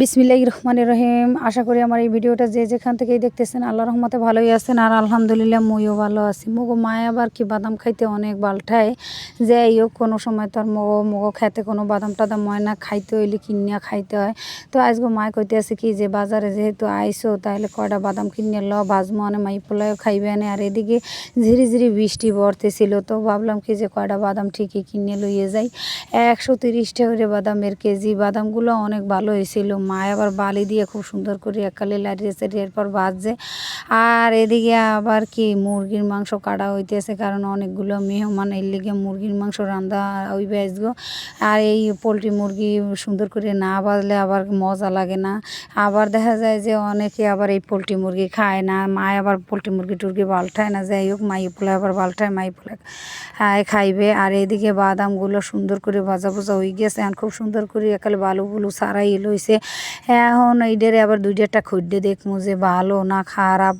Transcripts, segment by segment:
বিসমিল্লাহ রহমান রহিম। আশা করি আমার এই ভিডিওটা যে যেখান থেকেই দেখতেছেন আল্লাহ রহমতে ভালোই আছেন। আর আলহামদুলিল্লাহ মইও ভালো আছি। মগো মায় আবার কি বাদাম খাইতে অনেক বালঠায় যে হোক কোনো সময় তোর মগো মগো খাইতে কোনো বাদাম টাদাম হয় না। খাইতে হইলে কিনিয়া খাইতে হয়। তো আজকে মায় কইতে আছে কি যে, বাজারে যেহেতু আইসো তাহলে কয়টা বাদাম কিনে ল বাজমো আনে, মাই পোলাও খাইবে আনে। আর এদিকে ঝিরি ঝিরি বৃষ্টি পড়তেছিল। তো ভাবলাম কি যে কয়টা বাদাম ঠিকই কিনে লইয়ে যাই। একশো তিরিশ টাকা বাদামের কেজি। বাদামগুলো অনেক ভালো হয়েছিল মা আবার বালি দিয়ে খুব সুন্দর করে একালে লাড়িয়েছে এরপর ভাজছে আর এদিকে আবার কি মুরগির মাংস কাটা হইতেছে কারণ অনেকগুলো মেহমান এর লিগে মুরগির মাংস রান্দা ওই বেচবো আর এই পোলট্রি মুরগি সুন্দর করে না বাজলে আবার মজা লাগে না। আবার দেখা যায় যে অনেকে আবার এই পোলট্রি মুরগি খায় না মা আবার পোলট্রি মুরগি টুরগি বালঠায় না, যাই হোক মাই পোলা আবার বালঠায় মাই পোলা খাইবে। আর এদিকে বাদামগুলো সুন্দর করে ভাজা ভাজা হয়ে গেছে। আর খুব সুন্দর করে একালে বালুগুলো সারাই লইছে। এখন এইটারে আবার দুই চারটা খুঁজতে দেখব যে ভালো না খারাপ।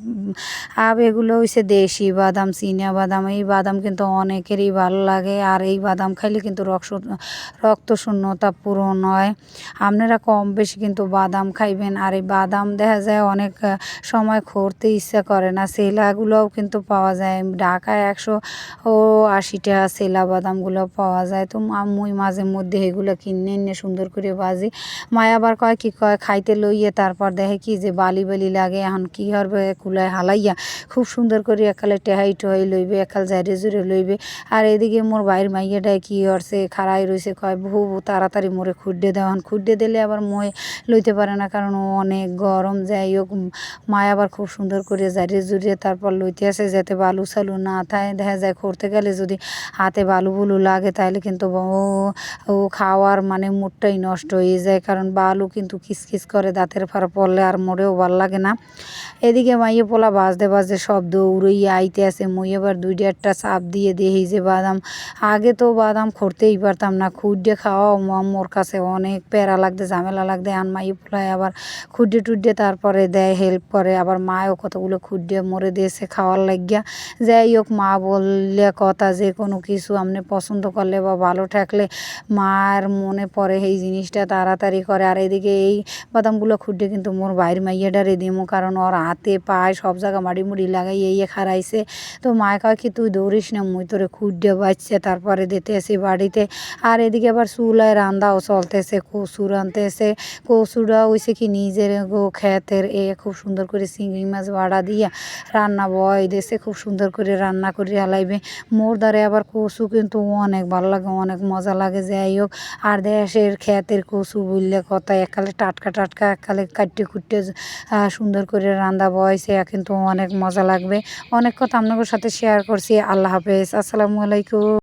আর এগুলো হইছে দেশি বাদাম, চিনা বাদাম। এই বাদাম কিন্তু অনেকেরই ভালো লাগে আর এই বাদাম খাইলে কিন্তু রক্ত রক্ত শূন্যতা পূরণ হয়। আপনারা কম বেশি কিন্তু বাদাম খাইবেন আর এই বাদাম দেখা যায় অনেক সময় করতে ইচ্ছা করে না। সেলাগুলোও কিন্তু পাওয়া যায়। ঢাকায় একশো ও আশি টাকা সেলা বাদামগুলো পাওয়া যায়। তো মুই মাঝে মধ্যে এগুলো কিনে এনে সুন্দর করে বাজি মায় আবার কয় কি কয়, খাইতে লইয়ে তারপর দেখে কি যে বালি বালি লাগে, এখন কি হবে কুলায় হালাইয়া খুব সুন্দর করে একালে টেহাই টোহাই লইবে একাল জাইরে জুড়ে লইবে। আর এদিকে মোর বাইর মাইয়াটায় কি করছে খাড়াই রয়েছে কয় বহু তাড়াতাড়ি মোরে খুড্ডে দেওয়ান খুড্ডে দিলে আবার মই লইতে পারে না, কারণ অনেক গরম, যাই হোক মায় আবার খুব সুন্দর করে জারিয়ে জুড়িয়ে তারপর লইতে আসে যাতে বালু সালু না থাকে দেখা যায় করতে গেলে যদি হাতে বালু বুলু লাগে তাহলে কিন্তু ও ও খাওয়ার মানে মুডটাই নষ্ট হয়ে যায়, কারণ বালু কিন্তু কিসকিস করে দাঁতের ফাড়া পড়লে আর মোড়েও ভালো লাগে না। এদিকে মাইয়ে পোলা বাজতে বাজতে সব দৌড়ইয়া আইতে আসে। মই এবার দুই একটা চাপ দিয়ে দেখি যে বাদাম, আগে তো বাদাম করতেই পারতাম না। খুড্ডে খাওয়াও মোর কাছে অনেক প্যারা লাগতে, ঝামেলা লাগতে। আর মাইয়ে পোলায় আবার খুড্ডে টুড্ডে তারপরে দেয় হেল্প করে। আবার মায়ও কতগুলো খুড্ডে মরে দিয়েছে খাওয়ার লাগিয়া। যাই হোক, মা বললে কথা যে কোনো কিছু আপনি পছন্দ করলে বা ভালো ঠেকলে মার মনে পড়ে, এই জিনিসটা তাড়াতাড়ি করে। আর এদিকে এই বাদামগুলো খুঁটে কিন্তু মোর বাইর মাইয়াডারে দিমু, কারণ ওর হাতে পায়ে, সব জায়গা মাড়ি মুড়ি লাগাই, এই খারাইছে। তো মায় কয় কি, তুই দৌড়িস না, মুই তোরে খুঁড়ে বাজছে তারপরে দিতে আসি বাড়িতে। আর এদিকে আবার চুলায় রান্দাও চলতেছে কচু রানতেছে কচুরা হইছে কি, নিজের গো ক্ষেতের এ খুব সুন্দর করে চিংড়ি মাছ বাড়া দিয়া রান্না বয় দেশে খুব সুন্দর করে রান্না করে হালাইবে মোর দ্বারে আবার কচু কিন্তু অনেক ভালো লাগে, অনেক মজা লাগে, যাই হোক। আর দেশের ক্ষেতের কচু বললে কথা এককালে টাটকা টাটকা এককালে কাটতে কুটতে সুন্দর করে রান্দা বয়সে কিন্তু অনেক মজা লাগবে। অনেক কথা আপনাদের সাথে শেয়ার করছি। আল্লাহ হাফেজ। আসসালামু আলাইকুম।